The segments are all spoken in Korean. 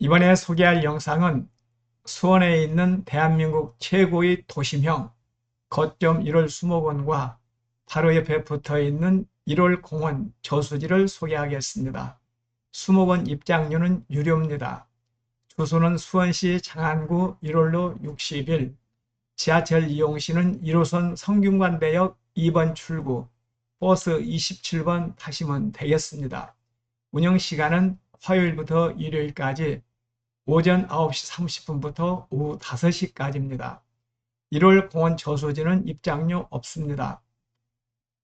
이번에 소개할 영상은 수원에 있는 대한민국 최고의 도심형 거점 1월 수목원과 바로 옆에 붙어 있는 1월 공원 저수지를 소개하겠습니다. 수목원 입장료는 유료입니다. 주소는 수원시 장안구 1월로 60일, 지하철 이용시는 1호선 성균관대역 2번 출구, 버스 27번 타시면 되겠습니다. 운영 시간은 화요일부터 일요일까지 오전 9시 30분부터 오후 5시까지입니다. 1월 공원 저수지는 입장료 없습니다.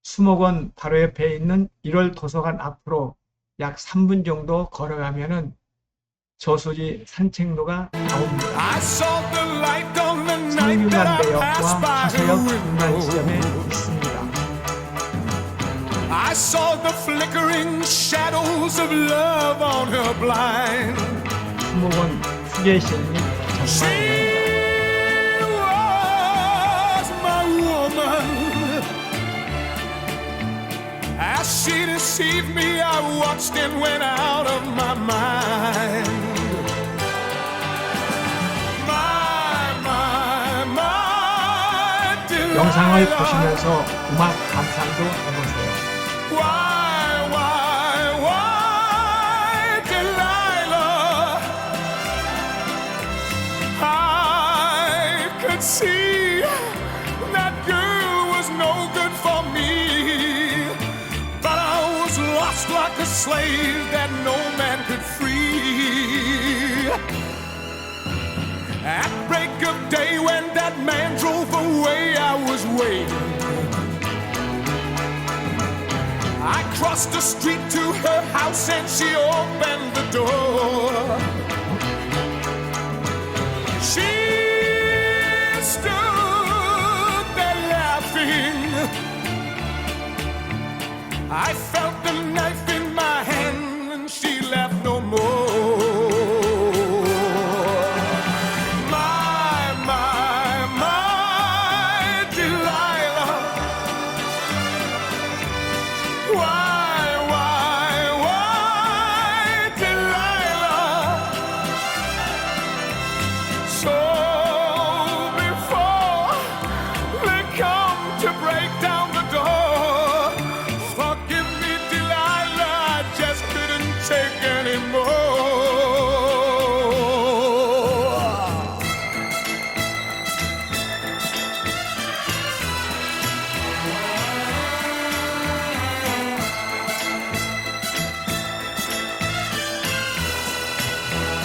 수목원 바로 옆에 있는 1월 도서관 앞으로 약 3분 정도 걸어가면 은 저수지 산책로가 나옵니다. By 하서역 중간 지점에. 있습니다. I saw the flickering shadows of love on her blind. 수목원 휴게실이 She 정말 was my woman. As she deceived me, I watched and went out of my mind. My, my, my delight. 영상을 보시면서 음악 감상도 해보세요. Like a slave that no man could free. At break of day, when that man drove away, I was waiting. I crossed the street to her house and she opened the door. She stood there laughing. I felt the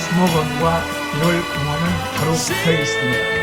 수목원과 1월 공원은 바로 붙어 있습니다.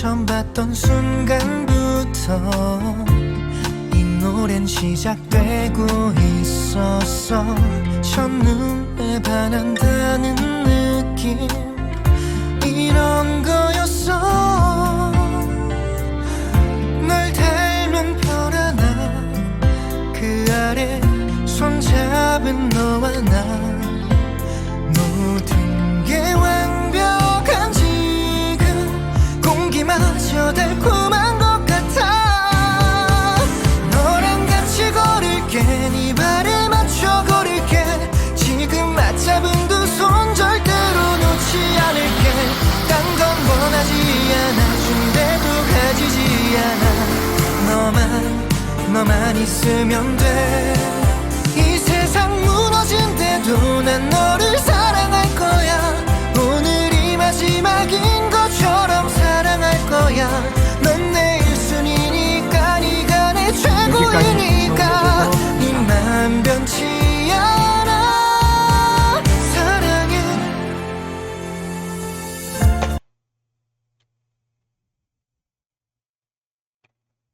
처음 봤던 순간부터 이 노래는 시작되고 있었어 첫눈에 반한다는 느낌. 이런 거였어. 널 닮은 별 하나 그 아래 손잡은 너와 나 너만 있으면 돼. 이 세상 무너진데도 난 너를 사랑할 거